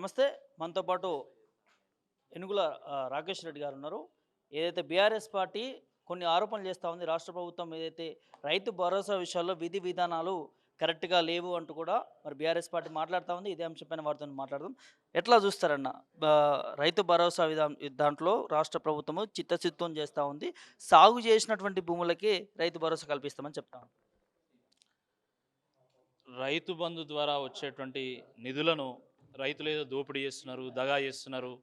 నమస్తే. మనతో పాటు ఎనుగుల రాకేష్ రెడ్డి గారు ఉన్నారు. ఏదైతే బీఆర్ఎస్ పార్టీ కొన్ని ఆరోపణలు చేస్తూ ఉంది రాష్ట్ర ప్రభుత్వం ఏదైతే రైతు భరోసా విషయాల్లో విధి విధానాలు కరెక్ట్గా లేవు అంటూ కూడా మరి బీఆర్ఎస్ పార్టీ మాట్లాడుతూ ఉంది. ఇదే అంశంపైన వారితో మాట్లాడదాం. ఎట్లా చూస్తారన్న? రైతు భరోసా విధానం దాంట్లో రాష్ట్ర ప్రభుత్వము చిత్తశుద్ధం చేస్తూ ఉంది. సాగు చేసినటువంటి భూములకి రైతు భరోసా కల్పిస్తామని చెప్తా రైతు బంధు ద్వారా వచ్చేటువంటి నిధులను రైతులు ఏదో దోపిడీ చేస్తున్నారు దగా చేస్తున్నారు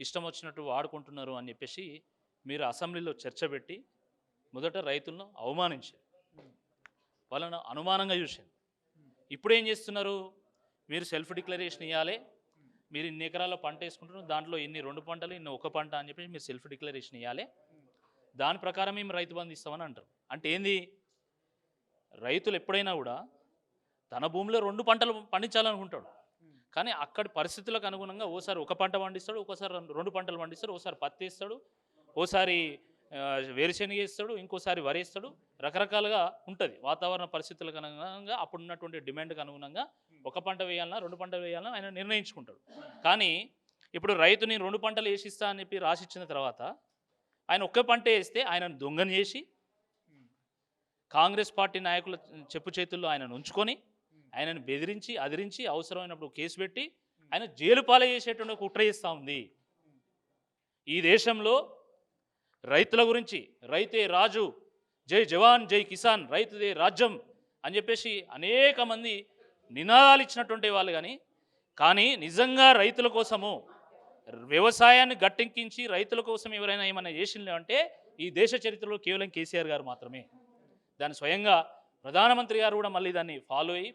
ఇష్టం వచ్చినట్టు వాడుకుంటున్నారు అని చెప్పేసి మీరు అసెంబ్లీలో చర్చ పెట్టి మొదట రైతులను అవమానించారు. వాళ్ళను అనుమానంగా చూశారు. ఇప్పుడు ఏం చేస్తున్నారు? మీరు సెల్ఫ్ డిక్లరేషన్ ఇవ్వాలి మీరు ఇన్ని ఎకరాల్లో పంట వేసుకుంటున్నారు దాంట్లో ఇన్ని రెండు పంటలు ఇన్ని ఒక పంట అని చెప్పేసి మీరు సెల్ఫ్ డిక్లరేషన్ ఇవ్వాలి దాని ప్రకారం మేము రైతు బంధు ఇస్తామని అంటారు. అంటే ఏంది? రైతులు ఎప్పుడైనా కూడా తన భూమిలో రెండు పంటలు పండించాలనుకుంటాడు. కానీ అక్కడి పరిస్థితులకు అనుగుణంగా ఓసారి ఒక పంట పండిస్తాడు ఒకసారి రెండు- పంటలు పండిస్తాడు ఓసారి పత్తి వేస్తాడు ఓసారి వేరుశెనగ వేస్తాడు ఇంకోసారి వరి వేస్తాడు. రకరకాలుగా ఉంటుంది. వాతావరణ పరిస్థితులకు అనుగుణంగా అప్పుడు ఉన్నటువంటి డిమాండ్కి అనుగుణంగా ఒక పంట వేయాలన్నా రెండు పంటలు వేయాలన్నా ఆయన నిర్ణయించుకుంటాడు. కానీ ఇప్పుడు రైతుని రెండు పంటలు వేసిస్తా అని చెప్పి రాసిచ్చిన తర్వాత ఆయన ఒక్క పంట వేస్తే ఆయనను దొంగని చేసి కాంగ్రెస్ పార్టీ నాయకుల చెప్పు చేతుల్లో ఆయనను ఉంచుకొని ఆయనను బెదిరించి అదిరించి అవసరమైనప్పుడు కేసు పెట్టి ఆయన జైలు పాలు చేసేటువంటి కుట్ర చేస్తూ ఉంది. ఈ దేశంలో రైతుల గురించి రైతే రాజు జై జవాన్ జై కిసాన్ రైతుదే రాజ్యం అని చెప్పేసి అనేక మంది నినాదాలు ఇచ్చినటువంటి వాళ్ళు కానీ కానీ నిజంగా రైతుల కోసము వ్యవసాయాన్ని గట్టెక్కించి రైతుల కోసం ఎవరైనా ఏమైనా చేసిండ్రు అంటే ఈ దేశ చరిత్రలో కేవలం కేసీఆర్ గారు మాత్రమే. దాన్ని స్వయంగా ప్రధానమంత్రి గారు కూడా మళ్ళీ దాన్ని ఫాలో అయ్యి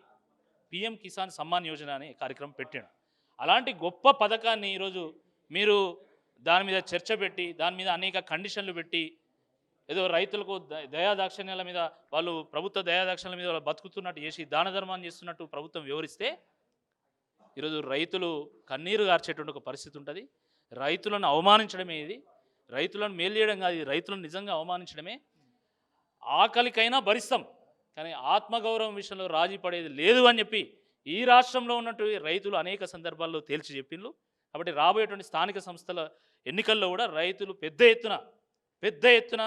పిఎం కిసాన్ సమ్మాన్ యోజన అనే కార్యక్రమం పెట్టాడు. అలాంటి గొప్ప పథకాన్ని ఈరోజు మీరు దాని మీద చర్చ పెట్టి దాని మీద అనేక కండిషన్లు పెట్టి ఏదో రైతులకు ద- దయాదాక్షిణ్యాల మీద వాళ్ళు ప్రభుత్వ దయాదాక్షిణ్యాల మీద వాళ్ళు బతుకుతున్నట్టు చేసి దాన ధర్మాన్ని చేస్తున్నట్టు ప్రభుత్వం వివరిస్తే ఈరోజు రైతులు కన్నీరు గార్చేటువంటి ఒక పరిస్థితి ఉంటుంది. రైతులను అవమానించడమే ఇది. రైతులను మేలు చేయడం కాదు రైతులను నిజంగా అవమానించడమే. ఆకలికైనా భరిస్తాం. కానీ ఆత్మగౌరవం విషయంలో రాజీ పడేది లేదు అని చెప్పి ఈ రాష్ట్రంలో ఉన్నటువంటి రైతులు అనేక సందర్భాల్లో తేల్చి చెప్పిండ్రు. కాబట్టి రాబోయేటువంటి స్థానిక సంస్థల ఎన్నికల్లో కూడా రైతులు పెద్ద ఎత్తున పెద్ద ఎత్తున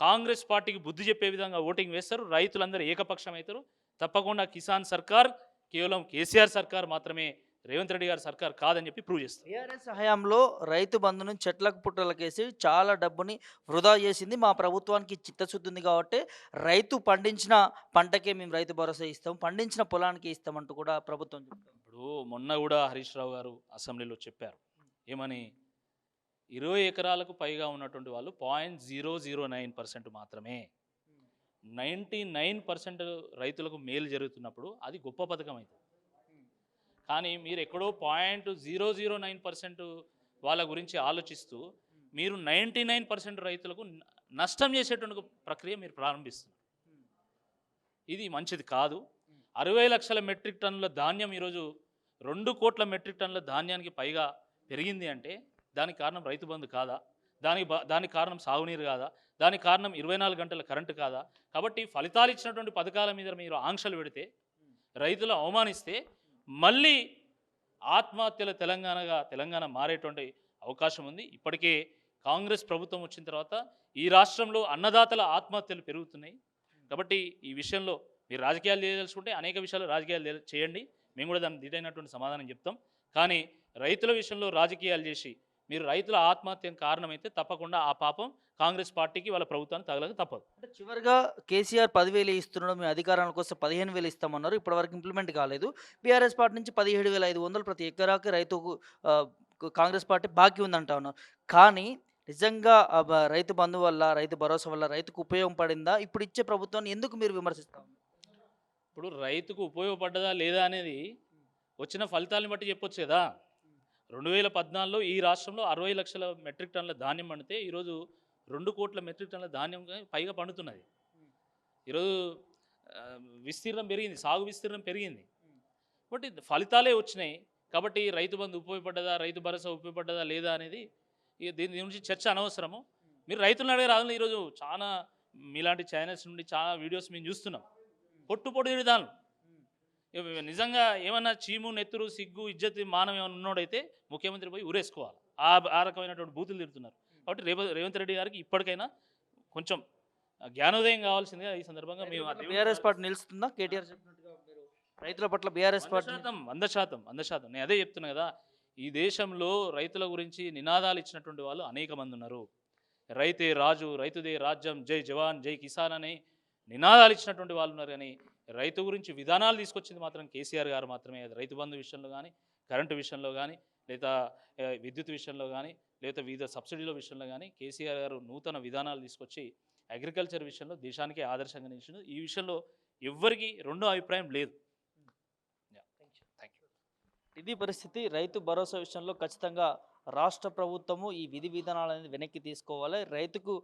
కాంగ్రెస్ పార్టీకి బుద్ధి చెప్పే విధంగా ఓటింగ్ వేస్తారు. రైతులందరూ ఏకపక్షం అవుతారు. తప్పకుండా కిసాన్ సర్కార్ కేవలం కేసీఆర్ సర్కార్ మాత్రమే రేవంత్ రెడ్డి గారి సర్కార్ కాదని చెప్పి ప్రూవ్ చేస్తారు. టీఆర్ఎస్ హయాంలో రైతు బంధును చెట్లకు పుట్టలకేసి చాలా డబ్బుని వృధా చేసింది. మా ప్రభుత్వానికి చిత్తశుద్ధి ఉంది కాబట్టి రైతు పండించిన పంటకే మేము రైతు భరోసా ఇస్తాం. పండించిన పొలానికి ఇస్తామంటూ కూడా ప్రభుత్వం ఇప్పుడు మొన్న కూడా హరీష్ రావు గారు అసెంబ్లీలో చెప్పారు. ఏమని? ఇరవై ఎకరాలకు పైగా ఉన్నటువంటి వాళ్ళు point zero zero nine percent మాత్రమే. నైంటీ నైన్ పర్సెంట్ రైతులకు మేలు జరుగుతున్నప్పుడు అది గొప్ప పథకం అవుతుంది కానీ మీరు ఎక్కడో point zero zero nine percent వాళ్ళ గురించి ఆలోచిస్తూ మీరు నైంటీ నైన్ పర్సెంట్ రైతులకు నష్టం చేసేటువంటి ప్రక్రియ మీరు ప్రారంభిస్తున్నారు. ఇది మంచిది కాదు. అరవై లక్షల మెట్రిక్ టన్నుల ధాన్యం ఈరోజు రెండు కోట్ల మెట్రిక్ టన్నుల ధాన్యానికి పైగా పెరిగింది అంటే దానికి కారణం రైతు బంధు కాదా? దానికి దానికి కారణం సాగునీరు కాదా? దానికి కారణం ఇరవై నాలుగు గంటల కరెంటు కాదా? కాబట్టి ఫలితాలు ఇచ్చినటువంటి పథకాల మీద మీరు ఆంక్షలు పెడితే రైతులు అవమానిస్తే మళ్ళీ ఆత్మహత్యల తెలంగాణగా తెలంగాణ మారేటువంటి అవకాశం ఉంది. ఇప్పటికే కాంగ్రెస్ ప్రభుత్వం వచ్చిన తర్వాత ఈ రాష్ట్రంలో అన్నదాతల ఆత్మహత్యలు పెరుగుతున్నాయి. కాబట్టి ఈ విషయంలో మీరు రాజకీయాలు చేయదలుచుకుంటే అనేక విషయాలు రాజకీయాలు చేయండి. మేము కూడా దానికి దిటైనటువంటి సమాధానం చెప్తాం. కానీ రైతుల విషయంలో రాజకీయాలు చేసి మీరు రైతుల ఆత్మహత్యకు కారణమైతే తప్పకుండా ఆ పాపం కాంగ్రెస్ పార్టీకి వాళ్ళ ప్రభుత్వానికి తగలక తప్పదు. అంటే చివరిగా కేసీఆర్ పదివేలు ఇస్తున్నాడు మేము అధికారానికి వస్తే పదిహేను వేలు ఇస్తామన్నారు ఇప్పటివరకు ఇంప్లిమెంట్ కాలేదు. బీఆర్ఎస్ పార్టీ నుంచి పదిహేడు వేల ఐదు వందలు ప్రతి ఎకరాకి రైతుకు కాంగ్రెస్ పార్టీ బాకీ ఉందంటా ఉన్నారు. కానీ నిజంగా రైతు బంధు వల్ల రైతు భరోసా వల్ల రైతుకు ఉపయోగం పడిందా? ఇప్పుడు ఇచ్చే ప్రభుత్వాన్ని ఎందుకు మీరు విమర్శిస్తారు ఇప్పుడు రైతుకు ఉపయోగపడ్డదా లేదా అనేది వచ్చిన ఫలితాలను బట్టి చెప్పొచ్చు కదా. రెండు వేల పద్నాలుగులో ఈ రాష్ట్రంలో అరవై లక్షల మెట్రిక్ టన్నుల ధాన్యం పండితే ఈరోజు రెండు కోట్ల మెట్రిక్ టన్నుల ధాన్యం పైగా పండుతున్నది. ఈరోజు విస్తీర్ణం పెరిగింది సాగు విస్తీర్ణం పెరిగింది. కాబట్టి ఫలితాలే వచ్చినాయి. కాబట్టి రైతు బంధు ఉపయోగపడ్డదా రైతు భరోసా ఉపయోగపడ్డదా లేదా అనేది దీని గురించి చర్చ అనవసరము. మీరు రైతులను అడిగే రాదు ఈరోజు చాలా మీలాంటి ఛానల్స్ నుండి చాలా వీడియోస్ మేము చూస్తున్నాం. పొట్టు పొడి విధానం నిజంగా ఏమన్నా చీము నెత్తురు సిగ్గు ఇజ్జత్ మానం ఏమన్నా ఉన్నోడైతే ముఖ్యమంత్రి పోయి ఊరేసుకోవాలి. ఆ ఆ రకమైనటువంటి బూతులు తిడుతున్నారు. కాబట్టి రేవ రేవంత్ రెడ్డి గారికి ఇప్పటికైనా కొంచెం జ్ఞానోదయం కావాల్సిందిగా ఈ సందర్భంగా మేము బీఆర్ఎస్ పార్టీ నిలుస్తుందా? కేటీఆర్ చెప్పినట్టుగా రైతుల పట్ల బీఆర్ఎస్ పార్టీ శాతం వంద శాతం వంద శాతం. నేను అదే చెప్తున్నా కదా ఈ దేశంలో రైతుల గురించి నినాదాలు ఇచ్చినటువంటి వాళ్ళు అనేక మంది ఉన్నారు. రైతే రాజు రైతుదే రాజ్యం జై జవాన్ జై కిసాన్ అని నినాదాలు ఇచ్చినటువంటి వాళ్ళు ఉన్నారు కానీ రైతు గురించి విధానాలు తీసుకొచ్చింది మాత్రం కేసీఆర్ గారు మాత్రమే. అది రైతు బంధు విషయంలో కానీ కరెంటు విషయంలో కానీ లేదా విద్యుత్ విషయంలో కానీ లేదా వివిధ సబ్సిడీల విషయంలో కానీ కేసీఆర్ గారు నూతన విధానాలు తీసుకొచ్చి అగ్రికల్చర్ విషయంలో దేశానికి ఆదర్శంగా నిలిచింది ఈ విషయంలో ఎవ్వరికి రెండో అభిప్రాయం లేదు. థ్యాంక్ యూ ఇది పరిస్థితి రైతు భరోసా విషయంలో ఖచ్చితంగా రాష్ట్ర ప్రభుత్వము ఈ విధి విధానాలు అనేది వెనక్కి తీసుకోవాలి. రైతుకు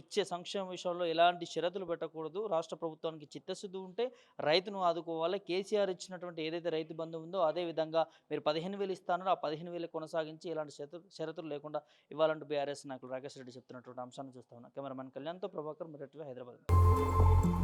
ఇచ్చే సంక్షేమ విషయంలో ఎలాంటి షరతులు పెట్టకూడదు. రాష్ట్ర ప్రభుత్వానికి చిత్తశుద్ధి ఉంటే రైతును ఆదుకోవాలి. కేసీఆర్ ఇచ్చినటువంటి ఏదైతే రైతు బంధు ఉందో అదే విధంగా మీరు పదిహేను వేలు ఇస్తానో ఆ పదిహేను వేలు కొనసాగించి ఎలాంటి షరతులు లేకుండా ఇవ్వాలంటూ బీఆర్ఎస్ నాయకులు రాకేష్ రెడ్డి చెప్తున్నటువంటి అంశాన్ని చూస్తా ఉన్నాం. కెమెరామెన్ కళ్యాణ్తో ప్రభాకర్ మిరటి హైదరాబాద్